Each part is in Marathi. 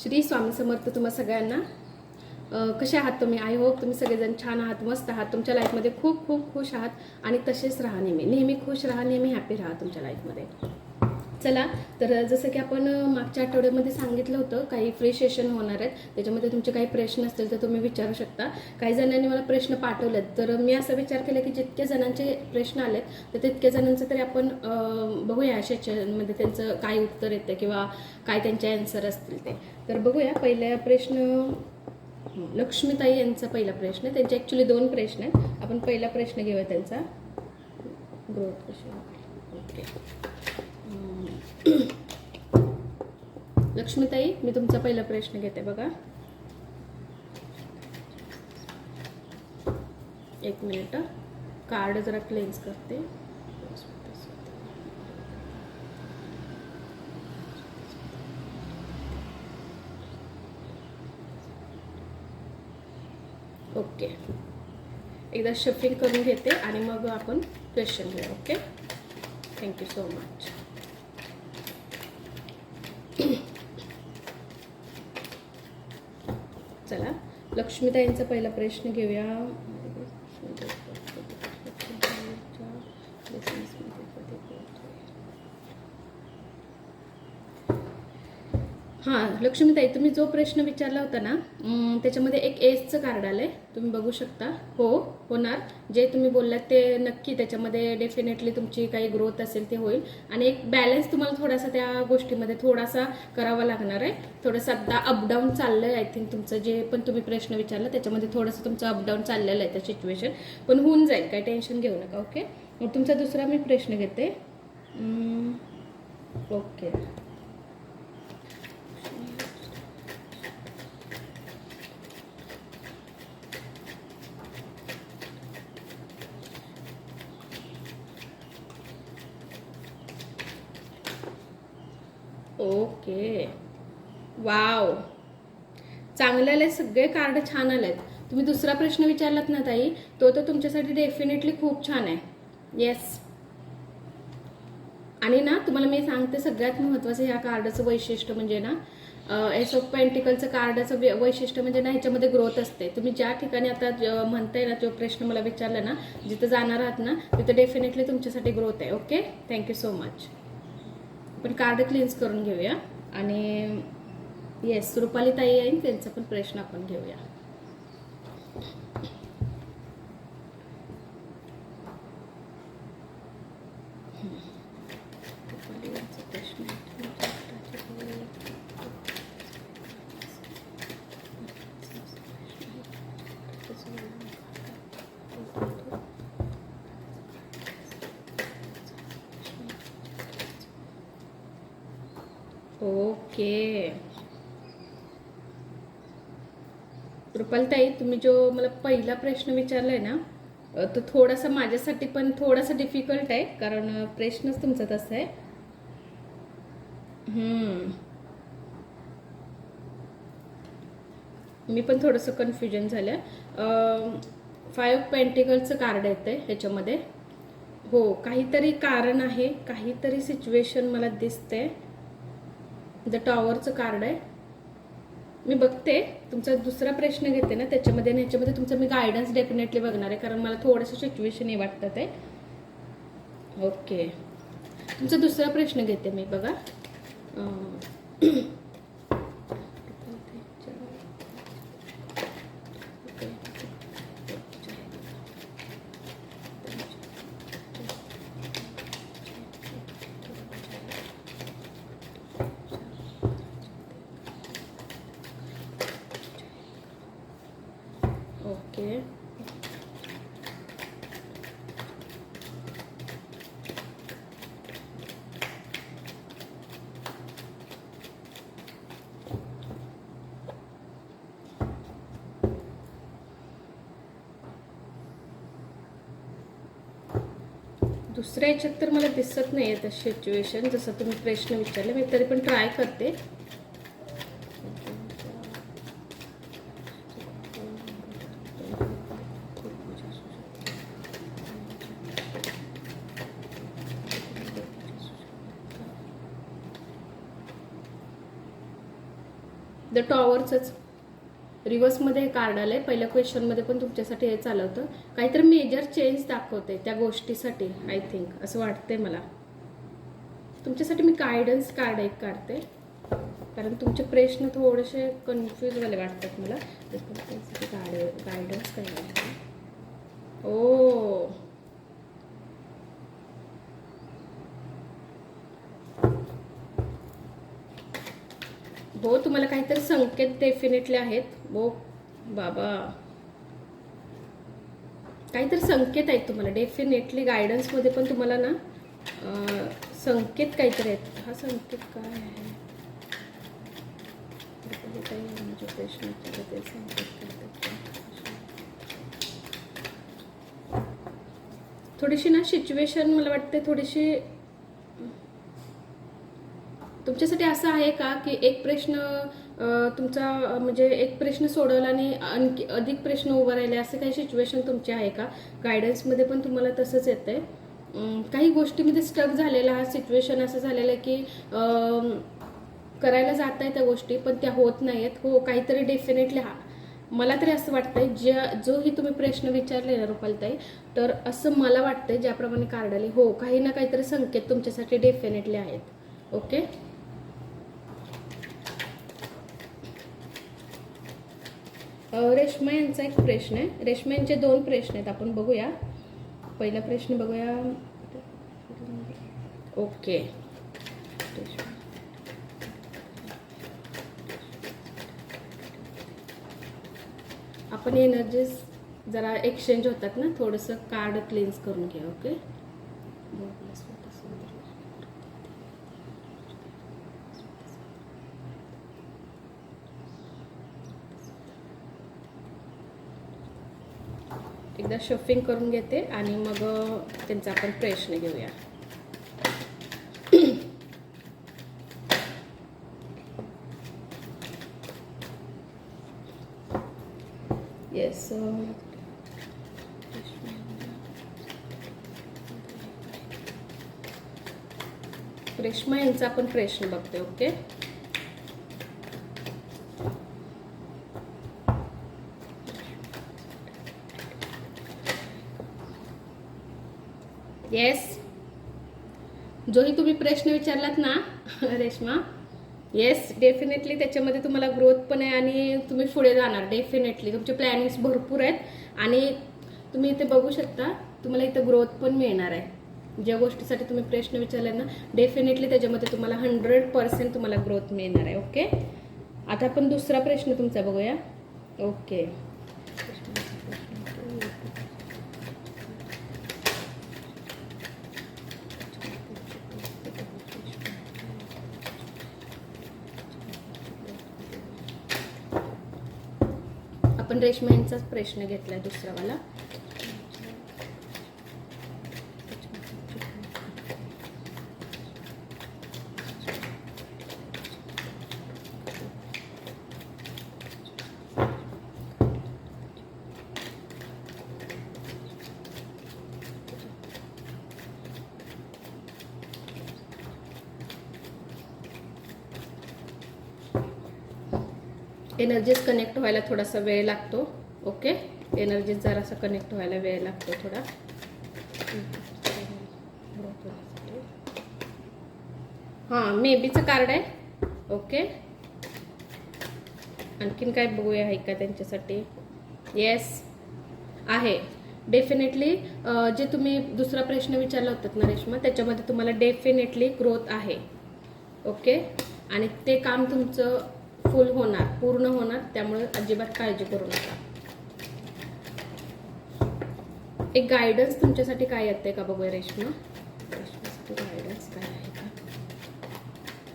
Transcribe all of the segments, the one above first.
श्री स्वामी समर्थ तुम्हा सगळ्यांना. कसे आहात तुम्ही? आय होप तुम्ही सगळेजण छान आहात मस्त आहात. तुमच्या लाईफमध्ये खूप खूप खुश आहात आणि तसेच राहा नेहमी. नेहमी खुश राहा नेहमी हॅपी राहा तुमच्या लाईफमध्ये चला तर जसं की आपण मागच्या आठवड्यामध्ये सांगितलं होतं काही फ्री सेशन होणार आहेत. त्याच्यामध्ये तुमचे काही प्रश्न असतील तर तुम्ही विचारू शकता. काही जणांनी मला प्रश्न पाठवलेत. तर मी असा विचार केला की जितके जणांचे प्रश्न आलेत तर तितक्या जणांचं तरी आपण बघूया सेशनमध्ये त्यांचं काय उत्तर येतं किंवा काय त्यांचे आन्सर असतील ते. तर बघूया पहिल्या प्रश्न लक्ष्मीताई यांचा पहिला प्रश्न आहे. त्यांचे ॲक्च्युली दोन प्रश्न आहेत. आपण पहिला प्रश्न घेऊया त्यांचा. ग्रोथ कशी ओके लक्ष्मीताई मी तुमचा पहिला प्रश्न घेते बघा. एक मिनिट कार्ड जरा क्लेन्स करते. ओके. एकदा शफिंग करून घेते आणि मग आपण क्वेश्चन घेऊ ओके? थँक्यू सो मच चला लक्ष्मीताईंचा पहिला प्रश्न घेऊया. हां लक्ष्मीताई तुम्ही जो प्रश्न विचारला होता ना त्याच्यामध्ये एक एजचं कार्ड आलंय. तुम्ही बघू शकता. हो होणार. जे तुम्ही बोललात ते नक्की त्याच्यामध्ये डेफिनेटली तुमची काही ग्रोथ असेल ते होईल. आणि एक बॅलन्स तुम्हाला थोडासा त्या गोष्टीमध्ये थोडासा करावा लागणार आहे. थोडंसं आता अपडाऊन चाललं आहे आय थिंक तुमचं जे पण तुम्ही प्रश्न विचारला त्याच्यामध्ये थोडंसं तुमचं अपडाऊन चाललेलं आहे त्या सिच्युएशन पण होऊन जाईल काही टेन्शन घेऊ नका ओके मग तुमचा दुसरा मी प्रश्न घेते. Okay okay. वाव. चांगले आले सगळे कार्ड छान आलेत. तुम्ही दुसरा प्रश्न विचारलात ना ताई? तो तर तुमच्यासाठी डेफिनेटली खूप छान आहे. येस आणि ना तुम्हाला मी सांगते सगळ्यात महत्वाचं ह्या कार्डाचं वैशिष्ट्य म्हणजे ना एस ऑफ पेंटिकलचं कार्डाचं वैशिष्ट्य म्हणजे ना ह्याच्यामध्ये ग्रोथ असते. तुम्ही ज्या ठिकाणी आता म्हणताय ना जो प्रश्न मला विचारला ना जिथं जाणार आहात ना तिथं डेफिनेटली तुमच्यासाठी ग्रोथ आहे. Okay thank you so much पण कार्ड क्लीन्स करून घेऊया. आणि येस रुपाली ताई येईल त्यांचा पण प्रश्न आपण घेऊया रुपाली यांचा प्रश्न ओके. कृपालताई तुम्ही जो मला पहिला प्रश्न विचारलाय ना तो थोडासा माझ्यासाठी पण थोडासा डिफिकल्ट आहे कारण प्रश्नच तुमचा तसा आहे. मी पण थोडंसं कन्फ्युजन झालं फाईव्ह पेंटिकलचं कार्ड येतंय ह्याच्यामध्ये. हो काहीतरी कारण आहे काहीतरी सिच्युएशन मला दिसते द टॉवरचं कार्ड आहे. मी बघते तुमचा दुसरा प्रश्न घेते ना त्याच्यामध्ये आणि ह्याच्यामध्ये तुमचं मी गायडन्स डेफिनेटली बघणार आहे कारण मला थोडंसं सिच्युएशन हे वाटतं ते. ओके तुमचा दुसरा प्रश्न घेते मी बघा. ओके दुसऱ्या याच्यात तर मला दिसत नाही आहे तशी सिच्युएशन जसं तुम्ही प्रश्न विचारले मी तरी पण ट्राय करते. द टॉवरचंच रिव्हर्समध्ये कार्ड आलंय. पहिल्या क्वेश्चनमध्ये पण तुमच्यासाठी हे चाललं होतं काहीतरी मेजर चेंज दाखवते त्या गोष्टीसाठी आय थिंक असं वाटतंय मला. तुमच्यासाठी मी गायडन्स कार्ड एक काढते. कारण तुमचे प्रश्न थोडेसे कन्फ्यूज वाले वाटतात मला. गायडन्स काय ओ. हो तुम्हाला काहीतरी संकेत डेफिनेटली आहेत. हो बाबा. काहीतरी संकेत आहेत तुम्हाला. डेफिनेटली गायडन्समध्ये पण तुम्हाला ना संकेत काहीतरी आहेत. हा संकेत काय आहे? प्रश्न ते संकेत थोडीशी ना सिच्युएशन मला वाटते थोडीशी तुमच्यासाठी असं आहे का की एक प्रश्न तुमचा म्हणजे एक प्रश्न सोडवला आणि आणखी अधिक प्रश्न उभा राहिले असे काही सिच्युएशन तुमचे आहे का? गायडन्समध्ये पण तुम्हाला तसंच येतं आहे काही गोष्टीमध्ये स्टक झालेला हा सिच्युएशन असं झालेलं आहे की करायला जात आहे त्या गोष्टी पण त्या होत नाहीत हो काहीतरी डेफिनेटली हा. मला तरी असं वाटतंय ज्या जोही तुम्ही प्रश्न विचारले ना रुपालताई तर असं मला वाटतंय ज्याप्रमाणे कार्ड आली हो काही ना काहीतरी संकेत तुमच्यासाठी डेफिनेटली आहेत. ओके रेश्मा यांचा एक प्रश्न आहे. रेश्मा यांचे दोन प्रश्न आहेत. आपण बघूया. पहिला प्रश्न बघूया. ओके. आपण एनर्जीज जरा एक्सचेंज होतात ना थोडंसं कार्ड क्लीन्स करून घ्या ओके एकदा शफिंग करून घेते आणि मग त्यांचा आपण प्रश्न घेऊया. येस रेश्मा यांचा आपण प्रश्न बघतोय ओके येस जोही तुम्ही प्रश्न विचारलात ना रेश्मा? येस डेफिनेटली त्याच्यामध्ये तुम्हाला ग्रोथ पण आहे आणि तुम्ही पुढे जाणार. डेफिनेटली तुमचे प्लॅनिंग्स भरपूर आहेत आणि तुम्ही इथे बघू शकता तुम्हाला इथं ग्रोथ पण मिळणार आहे. ज्या गोष्टीसाठी तुम्ही प्रश्न विचारले ना डेफिनेटली त्याच्यामध्ये तुम्हाला हंड्रेड पर्सेंट तुम्हाला ग्रोथ मिळणार आहे ओके आता आपण दुसरा प्रश्न तुमचा बघूया. ओके आपण रेशमा यांचाच प्रश्न घेतला दुसरावाला एनर्जीज कनेक्ट व्हायला थोडासा वेळ लागतो. ओके एनर्जीज जरासा कनेक्ट व्हायला वेळ लागतो थोडा. हां मेबीचं कार्ड आहे. ओके आणखीन काय बघूया आहे का त्यांच्यासाठी? येस आहे. डेफिनेटली जे तुम्ही दुसरा प्रश्न विचारला होतात ना रेश्मा त्याच्यामध्ये तुम्हाला डेफिनेटली ग्रोथ आहे. ओके आणि ते काम तुमचं फुल होणार पूर्ण होणार त्यामुळे अजिबात काळजी करू नका. एक गायडन्स तुमच्यासाठी काय येते का बघूया रेश्मा? रेश्मासाठी गायडन्स काय आहे का?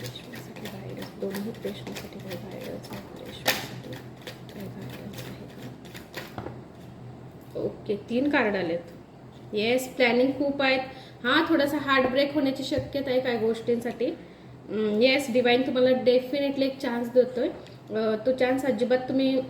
रेश्मासाठी गायडन्स दोन्ही प्रश्नासाठी काय गायडन्स आहे? रेश्मासाठी काय गायडन्स आहे का? ओके तीन कार्ड आलेत. येस प्लॅनिंग खूप आहेत. हां थोडासा हार्ट ब्रेक होण्याची शक्यता आहे काही गोष्टींसाठी. Mm, येस डिवाईन तुम्हाला डेफिनेटली एक चान्स देतोय. तो चान्स अजिबात तुम्ही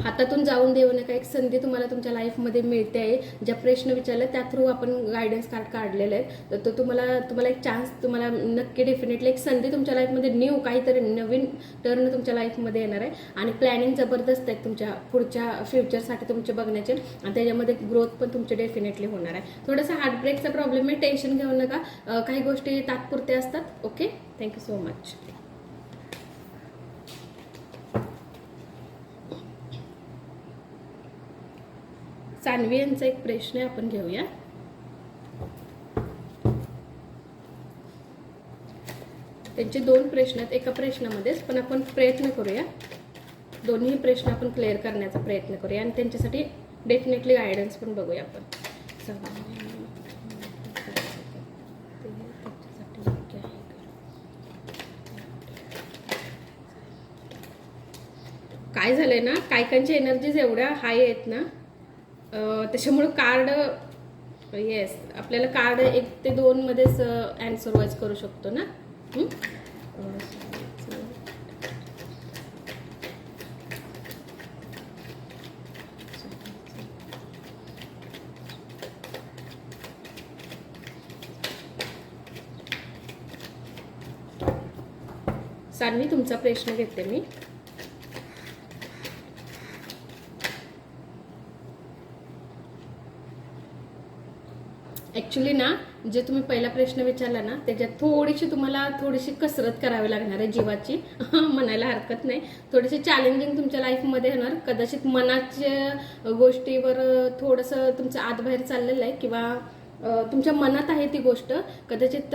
हातातून जाऊन देऊ नका एक संधी तुम्हाला तुमच्या लाईफमध्ये मिळते आहे. ज्या प्रश्न विचारले त्या थ्रू आपण गायडन्स कार्ड काढलेले आहेत. तर तो तुम्हाला तुम्हाला एक चान्स तुम्हाला नक्की डेफिनेटली एक संधी तुमच्या लाईफमध्ये न्यू काहीतरी नवीन टर्न तुमच्या लाईफमध्ये येणार आहे. आणि प्लॅनिंग जबरदस्त आहेत तुमच्या पुढच्या फ्युचरसाठी तुमचे बघण्याचे. आणि त्याच्यामध्ये ग्रोथ पण तुमचे डेफिनेटली होणार आहे. थोडासा हार्टब्रेकचा प्रॉब्लेम आहे. टेन्शन घेऊ नका. काही गोष्टी तात्पुरत्या असतात. Okay thank you so much Sanvi यांचा एक प्रश्न आहे आपण घेऊया. त्यांचे दोन प्रश्न आहेत एका प्रश्नामध्येच पण आपण प्रयत्न करूया. दोन्ही प्रश्न आपण क्लिअर करण्याचा प्रयत्न करूया आणि त्यांच्यासाठी डेफिनेटली गायडन्स पण बघूया आपण. काय झालंय ना? कायकांची काहींच्या एनर्जीज एवढ्या हाय आहेत ना? त्याच्यामुळं कार्ड येस आपल्याला कार्ड एक ते दोन मध्येच अँसर वाईज करू शकतो ना? सानवी तुमचा प्रश्न घेते मी. ॲक्च्युली ना जे तुम्ही पहिला प्रश्न विचारला ना त्याच्यात थोडीशी तुम्हाला थोडीशी कसरत करावी लागणार आहे जीवाची. म्हणायला हरकत नाही. थोडीशी चॅलेंजिंग तुमच्या लाईफमध्ये होणार. कदाचित मनाच्या गोष्टीवर थोडंसं तुमचं आतबाहेर चाललेलं आहे किंवा तुमच्या मनात आहे ती गोष्ट. कदाचित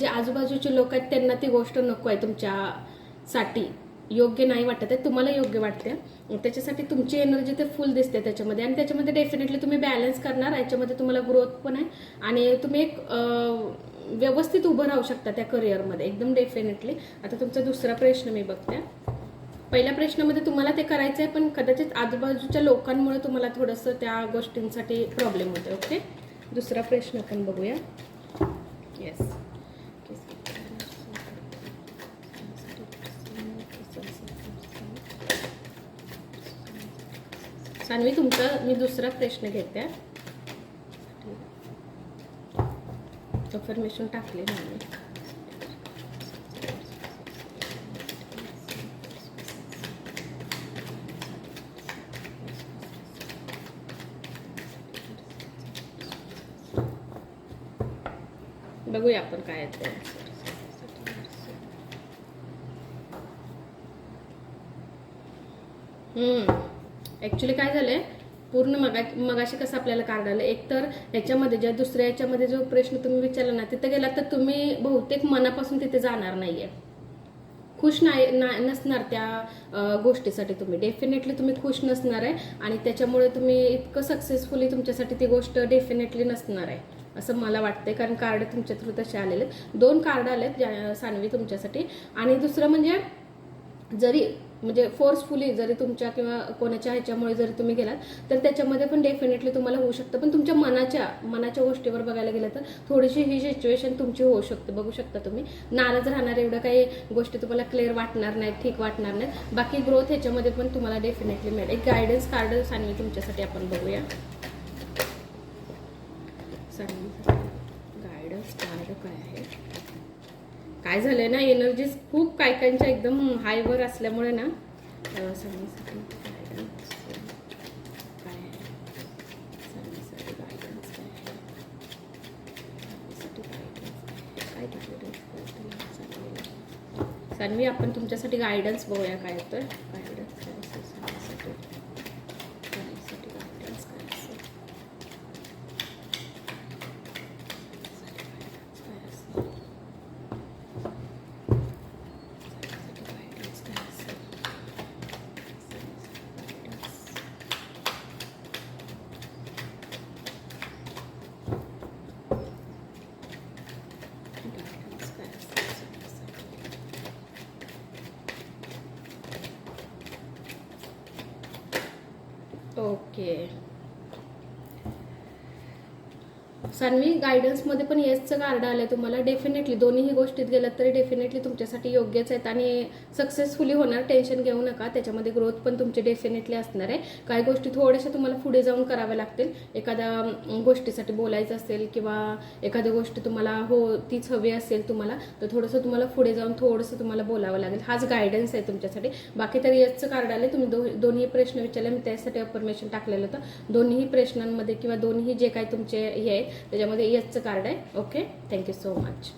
जे आजूबाजूचे लोक आहेत त्यांना ती गोष्ट नको आहे तुमच्यासाठी. योग्य नाही वाटत आहे तुम्हाला योग्य वाटते त्याच्यासाठी तुमची एनर्जी ते फुल दिसते त्याच्यामध्ये. आणि त्याच्यामध्ये डेफिनेटली तुम्ही बॅलन्स करणार याच्यामध्ये तुम्हाला ग्रोथ पण आहे. आणि तुम्ही एक व्यवस्थित उभं राहू शकता त्या करिअरमध्ये एकदम डेफिनेटली आता तुमचा दुसरा प्रश्न मी बघते. पहिल्या प्रश्नामध्ये तुम्हाला ते करायचं आहे पण कदाचित आजूबाजूच्या लोकांमुळे तुम्हाला थोडंसं त्या गोष्टींसाठी प्रॉब्लेम होते ओके दुसरा प्रश्न आपण बघूया. येस सानवी तुमचं मी दुसरा प्रश्न घेते. इन्फॉर्मेशन टाकले नाही बघूया आपण काय आहे हम्म. ॲक्च्युली काय झालंय? पूर्ण मगा मगाशी कसं आपल्याला कार्ड आलं एक तर याच्यामध्ये ज्या दुसऱ्या याच्यामध्ये जो प्रश्न तुम्ही विचारला ना तिथे गेला तर तुम्ही बहुतेक मनापासून तिथे जाणार नाहीये. खुश नाही ना- नसणार त्या गोष्टीसाठी तुम्ही. डेफिनेटली तुम्ही खुश नसणार आहे आणि त्याच्यामुळे तुम्ही इतकं सक्सेसफुली तुमच्यासाठी ती गोष्ट डेफिनेटली नसणार आहे असं मला वाटतंय. कारण कार्ड तुमच्या थ्रू तसे आलेले आहेत. दोन कार्ड आलेत ज्या- सानवी तुमच्यासाठी. आणि दुसरं म्हणजे जरी म्हणजे फोर्सफुली जरी तुमच्या किंवा कोणाच्या ह्याच्यामुळे जरी तुम्ही गेलात तर त्याच्यामध्ये पण डेफिनेटली तुम्हाला होऊ शकतं. पण तुमच्या मनाच्या मनाच्या गोष्टीवर बघायला गेलं तर थोडीशी ही सिच्युएशन तुमची होऊ शकते. बघू शकता तुम्ही. नाराज राहणार एवढं काही गोष्टी तुम्हाला क्लिअर वाटणार नाहीत ठीक वाटणार नाहीत बाकी ग्रोथ ह्याच्यामध्ये पण तुम्हाला डेफिनेटली मिळेल. एक गायडन्स कार्ड आणि तुमच्यासाठी आपण. बघूया. गायडन्स कार्ड काय आहे? काय झालंय ना एनर्जीज खूप काय काहींच्या एकदम हायवर असल्यामुळे ना अं, सांगण्यासाठी सानवी. आपण तुमच्यासाठी गायडन्स बघूया काय तर गायडन्स काय असेल सांगण्यासाठी सांगण्यासाठी guidance काय असेल काय असेल ओके सान्वी गायडन्समध्ये पण येसचं कार्ड आलं आहे तुम्हाला. डेफिनेटली दोन्हीही गोष्टीत गेलात तरी डेफिनेटली तुमच्यासाठी योग्यच आहेत आणि सक्सेसफुली होणार. टेन्शन घेऊ नका. त्याच्यामध्ये ग्रोथ पण तुमची डेफिनेटली असणार आहे. काही गोष्टी थोड्याशा तुम्हाला पुढे जाऊन कराव्या लागतील. एखाद्या गोष्टीसाठी बोलायचं असेल किंवा एखादी गोष्ट तुम्हाला हो तीच हवी असेल तुम्हाला तर थोडंसं तुम्हाला पुढे जाऊन थोडंसं तुम्हाला बोलावं लागेल. हाच गायडन्स आहे तुमच्यासाठी. बाकी तर येसचं कार्ड आलं तुम्ही दो दोन्ही प्रश्न विचारले. मी त्यासाठी अफर्मेशन टाकलेलं होतं. दोन्ही प्रश्नांमध्ये किंवा दोन्ही जे काही तुमचे हे आहेत त्याच्यामध्ये येसचं कार्ड आहे. Okay thank you so much